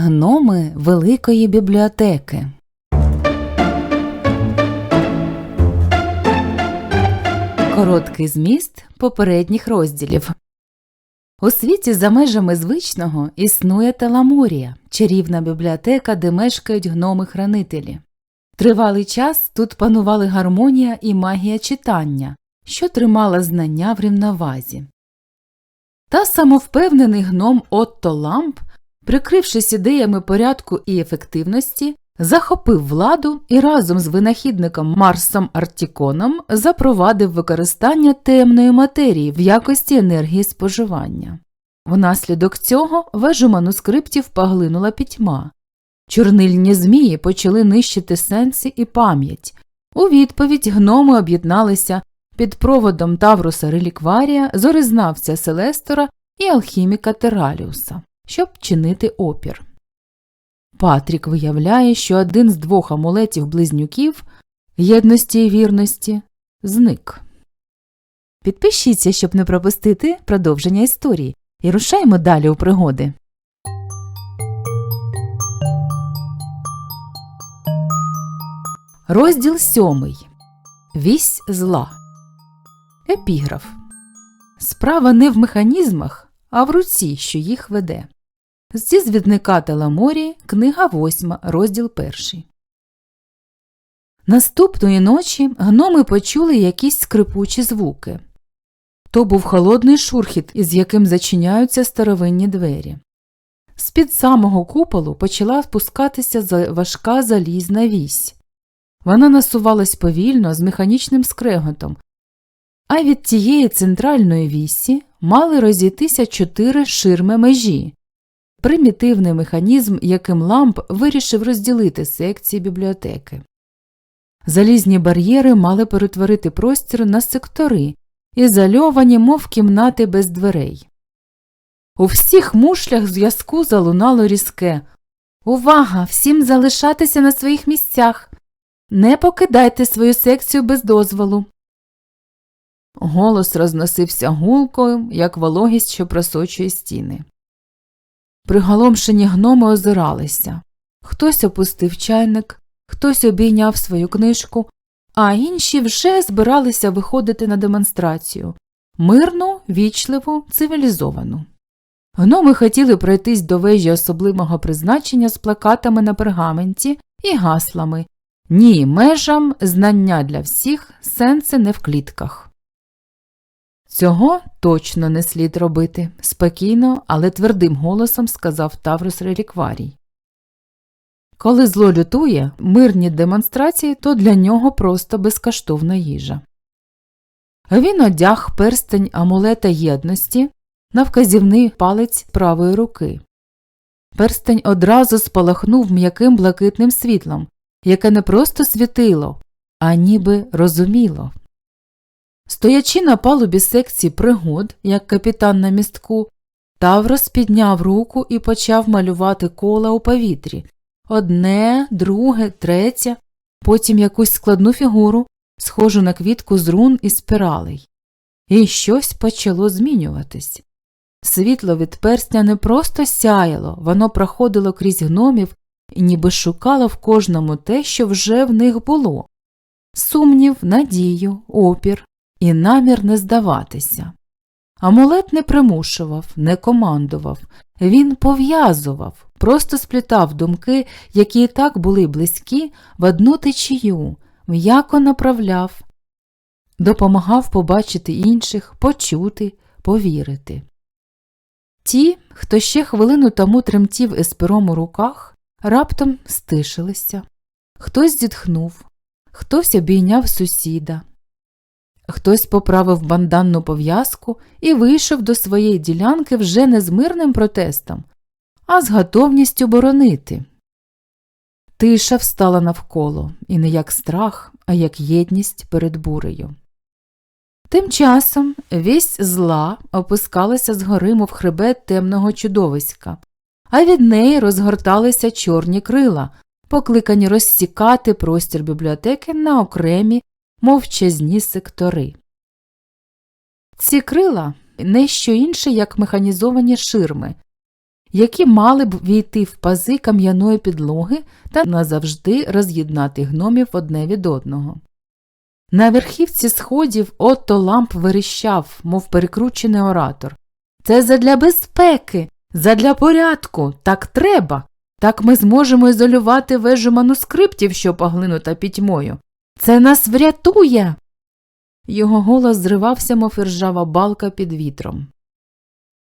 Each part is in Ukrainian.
Гноми Великої бібліотеки. Короткий зміст попередніх розділів. У світі за межами звичного існує Теламурія, чарівна бібліотека, де мешкають гноми-хранителі. Тривалий час тут панували гармонія і магія читання, що тримала знання в рівновазі. Та самовпевнений гном Отто Ламп, прикрившись ідеями порядку і ефективності, захопив владу і разом з винахідником Марсом Артіконом запровадив використання темної матерії в якості енергії споживання. Внаслідок цього вежу манускриптів поглинула пітьма. Чорнильні змії почали нищити сенси і пам'ять. У відповідь гноми об'єдналися під проводом Тавруса Релікварія, зоризнавця Селестора і алхіміка Тераліуса, щоб чинити опір. Патрік виявляє, що один з двох амулетів близнюків єдності і вірності зник. Підпишіться, щоб не пропустити продовження історії, і рушаємо далі у пригоди. Розділ сьомий. Вісь зла. Епіграф. Справа не в механізмах, а в руці, що їх веде. Зі звідника Теламорії, книга 8, розділ 1. Наступної ночі гноми почули якісь скрипучі звуки. То був холодний шурхіт, із яким зачиняються старовинні двері. З під самого куполу почала спускатися важка залізна вісь. Вона насувалась повільно з механічним скреготом, а від тієї центральної вісі мали розійтися чотири ширми межі, примітивний механізм, яким ламп вирішив розділити секції бібліотеки. Залізні бар'єри мали перетворити простір на сектори, ізольовані, мов кімнати без дверей. У всіх мушлях зв'язку залунало різке Увага! Всім залишатися на своїх місцях. Не покидайте свою секцію без дозволу. Голос розносився гулкою, як вологість, що просочує стіни. Приголомшені гноми озиралися. Хтось опустив чайник, хтось обійняв свою книжку, а інші вже збиралися виходити на демонстрацію мирну, вічливу, цивілізовану. Гноми хотіли пройтись до вежі особливого призначення з плакатами на пергаменті і гаслами Ні, межам, знання для всіх, сенси не в клітках. Цього точно не слід робити, спокійно, але твердим голосом сказав Таврус Релікварій. Коли зло лютує, мирні демонстрації то для нього просто безкоштовна їжа. Він одяг перстень амулета єдності на вказівний палець правої руки. Перстень одразу спалахнув м'яким блакитним світлом, яке не просто світило, а ніби розуміло. Стоячи на палубі секції пригод, як капітан на містку, Таврос підняв руку і почав малювати кола у повітрі одне, друге, третє, потім якусь складну фігуру, схожу на квітку з рун і спіралей. І щось почало змінюватись. Світло від перстня не просто сяяло, воно проходило крізь гномів і ніби шукало в кожному те, що вже в них було сумнів, надію, опір, і намір не здаватися. Амулет не примушував, не командував, він пов'язував, просто сплітав думки, які і так були близькі, в одну течію, м'яко направляв, допомагав побачити інших, почути, повірити. Ті, хто ще хвилину тому тремтів еспером у руках, раптом стишилися. Хтось зітхнув, хтось обійняв сусіда, Хтось поправив банданну пов'язку і вийшов до своєї ділянки вже не з мирним протестом, а з готовністю боронити. Тиша встала навколо, і не як страх, а як єдність перед бурею. Тим часом вісь зла опускалася з гори, мов хребет темного чудовиська, а від неї розгорталися чорні крила, покликані розсікати простір бібліотеки на окремі мовчазні сектори. Ці крила не що інше, як механізовані ширми, які мали б війти в пази кам'яної підлоги та назавжди роз'єднати гномів одне від одного. На верхівці сходів Отто ламп верещав, мов перекручений оратор. Це задля безпеки, задля порядку, так треба. Так ми зможемо ізолювати вежу манускриптів, що поглинута пітьмою. Це нас врятує. Його голос зривався, мов іржава балка під вітром.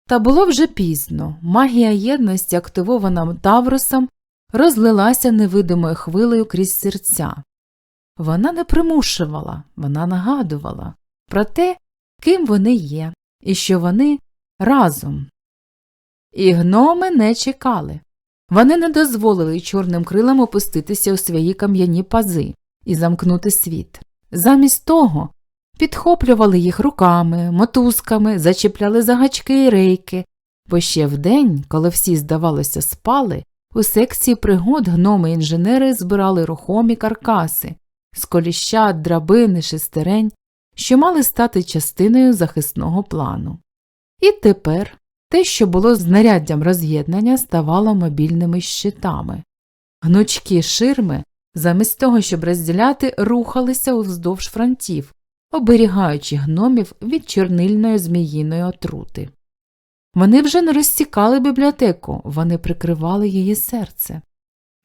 Та було вже пізно. Магія єдності, активована Тавросом, розлилася невидимою хвилею крізь серця. Вона не примушувала, вона нагадувала про те, ким вони є, і що вони разом. І гноми не чекали. Вони не дозволили чорним крилам опуститися у свої кам'яні пази і замкнути світ. Замість того підхоплювали їх руками, мотузками, зачіпляли за гачки і рейки, бо ще вдень, коли всі, здавалося, спали, у секції пригод гноми інженери збирали рухомі каркаси, з коліща, драбини, шестерень, що мали стати частиною захисного плану. І тепер те, що було знаряддям роз'єднання, ставало мобільними щитами. Гнучкі ширми, замість того, щоб розділяти, рухалися уздовж фронтів, оберігаючи гномів від чорнильної зміїної отрути. Вони вже не розсікали бібліотеку, вони прикривали її серце.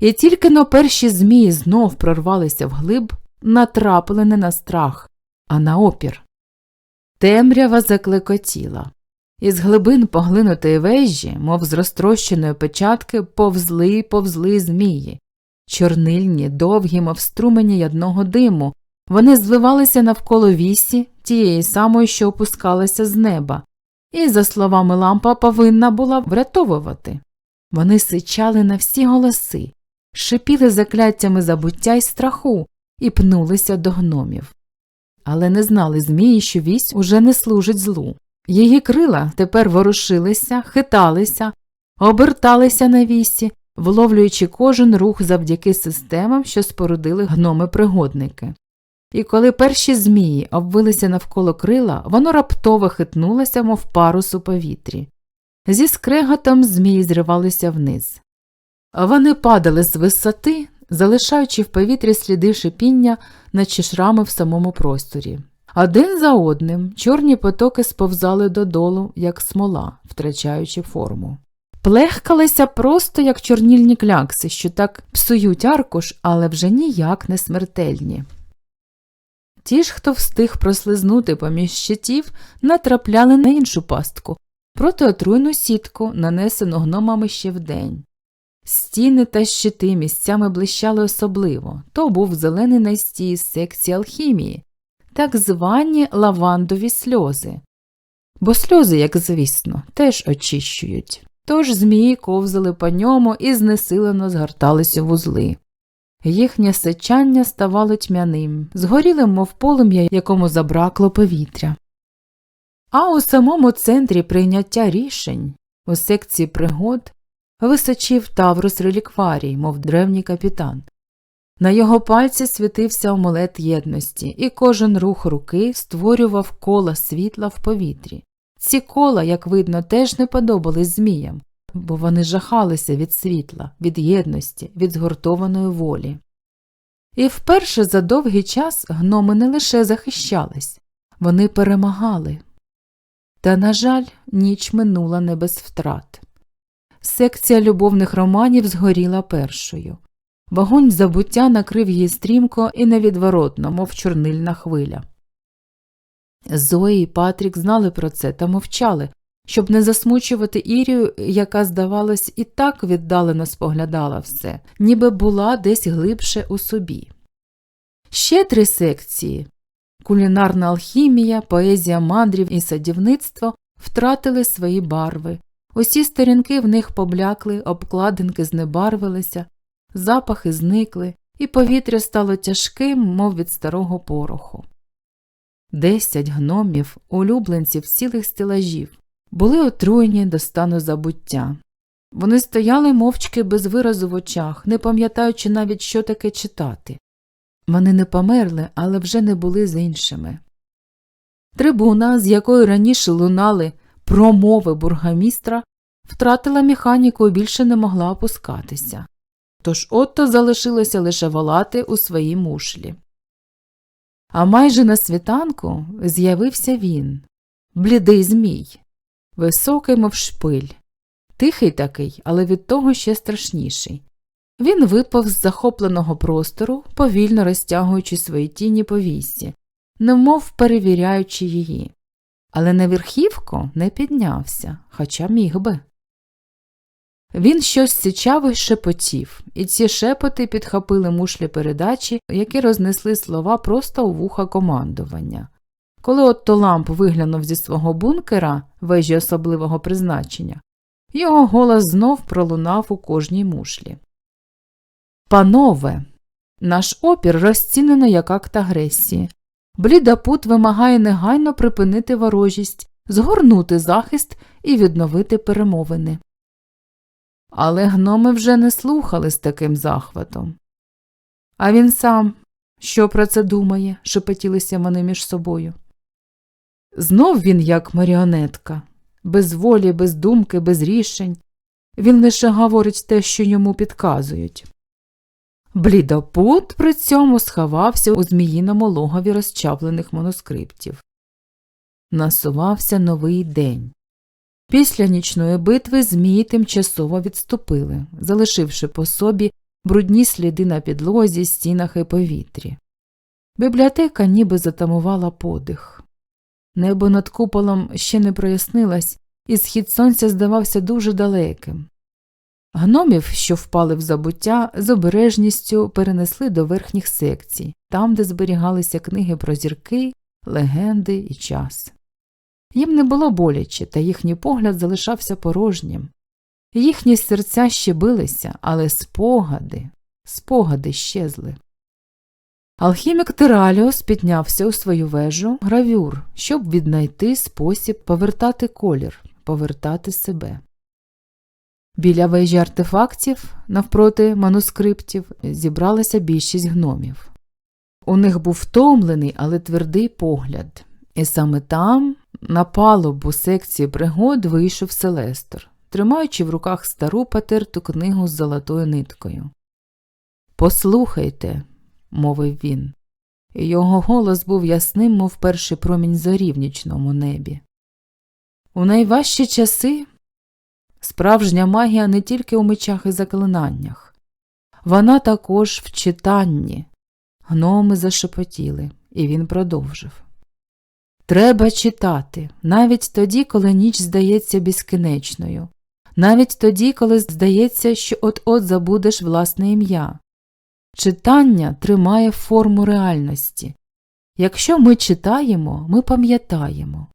І тільки но перші змії знов прорвалися вглиб, натрапили не на страх, а на опір. Темрява заклекотіла. Із глибин поглинутої вежі, мов з розтрощеної печатки, повзли й повзли змії. Чорнильні, довгі, мов струмені ядного диму, вони зливалися навколо вісі, тієї самої, що опускалася з неба, і, за словами лампа, повинна була врятовувати. Вони сичали на всі голоси, шипіли закляттями забуття й страху і пнулися до гномів. Але не знали змії, що вісь уже не служить злу. Її крила тепер ворушилися, хиталися, оберталися на вісі, вловлюючи кожен рух завдяки системам, що спорудили гноми-пригодники. І коли перші змії обвилися навколо крила, воно раптово хитнулося, мов парус у повітрі. Зі скреготом змії зривалися вниз. Вони падали з висоти, залишаючи в повітрі сліди шипіння, наче шрами в самому просторі. Один за одним чорні потоки сповзали додолу, як смола, втрачаючи форму. Плехкалися просто як чорнільні клякси, що так псують аркуш, але вже ніяк не смертельні. Ті ж, хто встиг прослизнути поміж щитів, натрапляли на іншу пастку протиотруйну сітку, нанесену гномами ще вдень. Стіни та щити місцями блищали особливо то був зелений настій з секції алхімії, так звані лавандові сльози. Бо сльози, як звісно, теж очищують. Тож змії ковзали по ньому і знесилено згорталися вузли. Їхнє сичання ставало тьмяним, згорілим, мов полум'я, якому забракло повітря. А у самому центрі прийняття рішень, у секції пригод, височив Таврус релікварій, мов древній капітан. На його пальці світився омулет єдності, і кожен рух руки створював кола світла в повітрі. Ці кола, як видно, теж не подобались зміям, бо вони жахалися від світла, від єдності, від згуртованої волі. І вперше за довгий час гноми не лише захищались, вони перемагали. Та, на жаль, ніч минула не без втрат. Секція любовних романів згоріла першою. Вогонь забуття накрив її стрімко і невідворотно, мов чорнильна хвиля. Зої і Патрік знали про це та мовчали, щоб не засмучувати Ірію, яка, здавалось, і так віддалено споглядала все, ніби була десь глибше у собі. Ще три секції кулінарна алхімія, поезія мандрів і садівництво втратили свої барви. Усі сторінки в них поблякли, обкладинки знебарвилися, запахи зникли, і повітря стало тяжким, мов від старого пороху. Десять гномів, улюбленців цілих стелажів, були отруєні до стану забуття. Вони стояли мовчки без виразу в очах, не пам'ятаючи навіть, що таке читати. Вони не померли, але вже не були з іншими. Трибуна, з якої раніше лунали промови бургомістра, втратила механіку і більше не могла опускатися. Тож Отто залишилося лише волати у своїй мушлі. А майже на світанку з'явився він блідий змій, високий, мов шпиль, тихий такий, але від того ще страшніший. Він випав з захопленого простору, повільно розтягуючи свої тіні по вісі, немов перевіряючи її. Але на верхівку не піднявся, хоча міг би. Він щось сичаво й шепотів, і ці шепоти підхопили мушлі передачі, які рознесли слова просто у вуха командування. Коли Отто Ламп виглянув зі свого бункера, вежі особливого призначення, його голос знов пролунав у кожній мушлі. Панове, наш опір розцінено як акт агресії. Блідапут вимагає негайно припинити ворожість, згорнути захист і відновити перемовини. Але гноми вже не слухали з таким захватом. А він сам що про це думає? шепотілися вони між собою. Знов він як маріонетка, без волі, без думки, без рішень. Він лише говорить те, що йому підказують. Блідопут при цьому сховався у зміїному логові розчавлених манускриптів. Насувався новий день. Після нічної битви змії тимчасово відступили, залишивши по собі брудні сліди на підлозі, стінах і повітрі. Бібліотека ніби затамувала подих. Небо над куполом ще не прояснилось, і схід сонця здавався дуже далеким. Гномів, що впали в забуття, з обережністю перенесли до верхніх секцій, там, де зберігалися книги про зірки, легенди і час. Їм не було боляче, та їхній погляд залишався порожнім. Їхні серця ще билися, але спогади, спогади щезли. Алхімік Тираліос піднявся у свою вежу гравюр, щоб віднайти спосіб повертати колір, повертати себе. Біля вежі артефактів, навпроти манускриптів, зібралася більшість гномів. У них був втомлений, але твердий погляд, і саме там, на палубу секції пригод, вийшов Селестор, тримаючи в руках стару потерту книгу з золотою ниткою. Послухайте, мовив він, його голос був ясним, мов перший промінь зорі в нічному небі. У найважчі часи Справжня магія не тільки у мечах і заклинаннях, вона також в читанні. Гноми зашепотіли, і він продовжив. Треба читати, навіть тоді, коли ніч здається безкінечною, навіть тоді, коли здається, що от-от забудеш власне ім'я. Читання тримає форму реальності. Якщо ми читаємо, ми пам'ятаємо.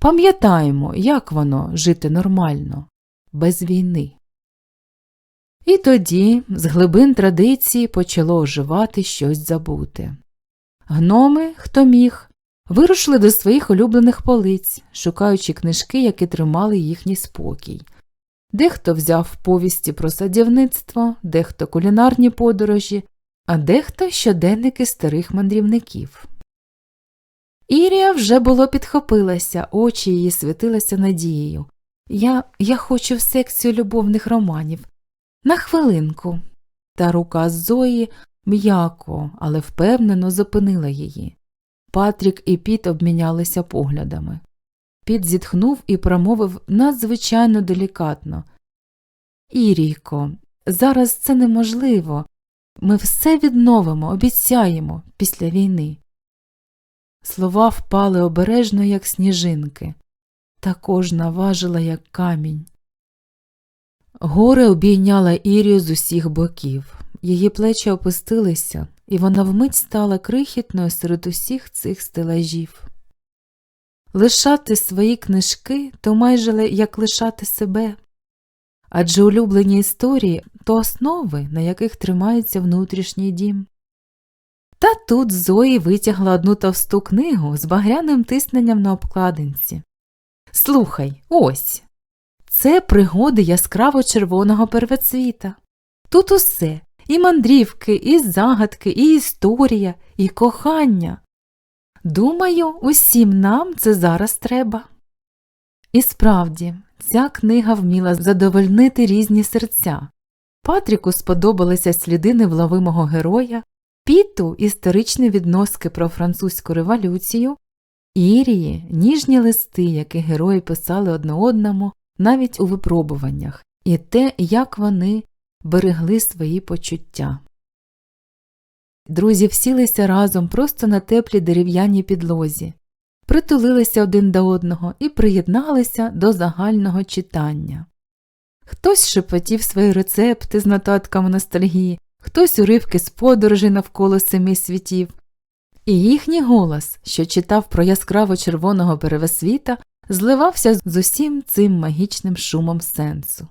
Пам'ятаємо, як воно жити нормально без війни. І тоді з глибин традиції почало оживати щось забуте. Гноми, хто міг, вирушили до своїх улюблених полиць, шукаючи книжки, які тримали їхній спокій. Дехто взяв повісті про садівництво, дехто кулінарні подорожі, а дехто щоденники старих мандрівників. Ірія вже було підхопилася, очі її світилися надією. Я я хочу в секцію любовних романів. На хвилинку. Та рука Зої м'яко, але впевнено зупинила її. Патрік і Піт обмінялися поглядами. Піт зітхнув і промовив надзвичайно делікатно. Ірійко, зараз це неможливо. Ми все відновимо, обіцяємо після війни. Слова впали обережно, як сніжинки також наважила, як камінь. Горе обійняла Ірію з усіх боків, її плечі опустилися, і вона вмить стала крихітною серед усіх цих стелажів. Лишати свої книжки то майже як лишати себе, адже улюблені історії то основи, на яких тримається внутрішній дім. Та тут Зої витягла одну товсту книгу з багряним тисненням на обкладинці. Слухай, ось. Це пригоди яскраво червоного первоцвіта. Тут усе і мандрівки, і загадки, і історія, і кохання. Думаю, усім нам це зараз треба. І справді, Ця книга вміла задовольнити різні серця. Патріку сподобалися сліди невловимого героя, Піту історичні відноски про французьку революцію, Ірії ніжні листи, які герої писали одне одному навіть у випробуваннях, і те, як вони берегли свої почуття. Друзі всілися разом просто на теплій дерев'яній підлозі, притулилися один до одного і приєдналися до загального читання. Хтось шепотів свої рецепти з нотатками ностальгії, хтось уривки з подорожей навколо семи світів, і їхній голос, що читав про яскраво червоного перевесвіта, зливався з усім цим магічним шумом сенсу.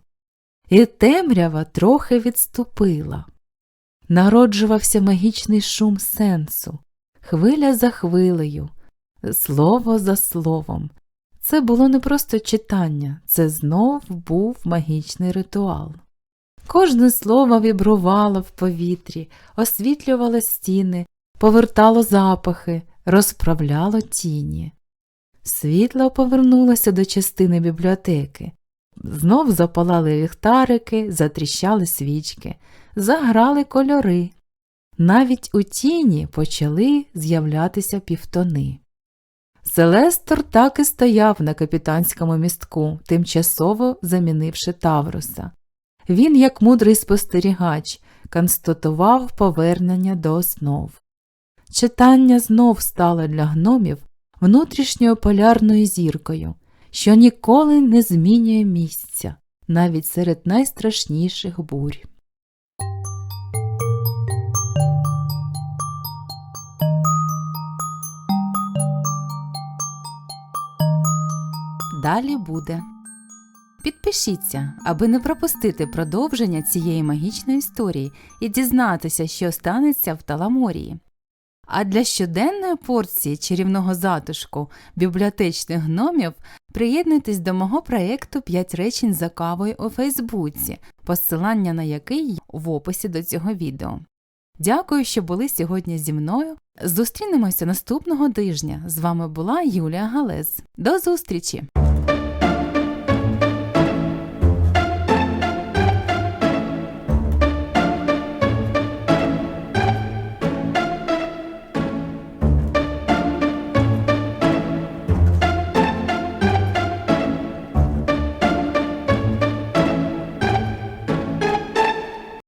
І темрява трохи відступила. Народжувався магічний шум сенсу, хвиля за хвилею, слово за словом. Це було не просто читання, це знов був магічний ритуал. Кожне слово вібрувало в повітрі, освітлювало стіни, повертало запахи, розправляло тіні. Світло повернулося до частини бібліотеки. Знов запалали ліхтарики, затріщали свічки, заграли кольори. Навіть у тіні почали з'являтися півтони. Селестор так і стояв на капітанському містку, тимчасово замінивши Тавроса. Він, як мудрий спостерігач, констатував повернення до основ. Читання знов стало для гномів внутрішньою полярною зіркою, що ніколи не змінює місця, навіть серед найстрашніших бурь. Далі буде. Підпишіться, аби не пропустити продовження цієї магічної історії і дізнатися, що станеться в Таламорії. А для щоденної порції чарівного затишку бібліотечних гномів приєднуйтесь до мого проєкту «5 речень за кавою у Фейсбуці, посилання на який в описі до цього відео. Дякую, що були сьогодні зі мною. Зустрінемося наступного тижня. З вами була Юлія Галез. До зустрічі!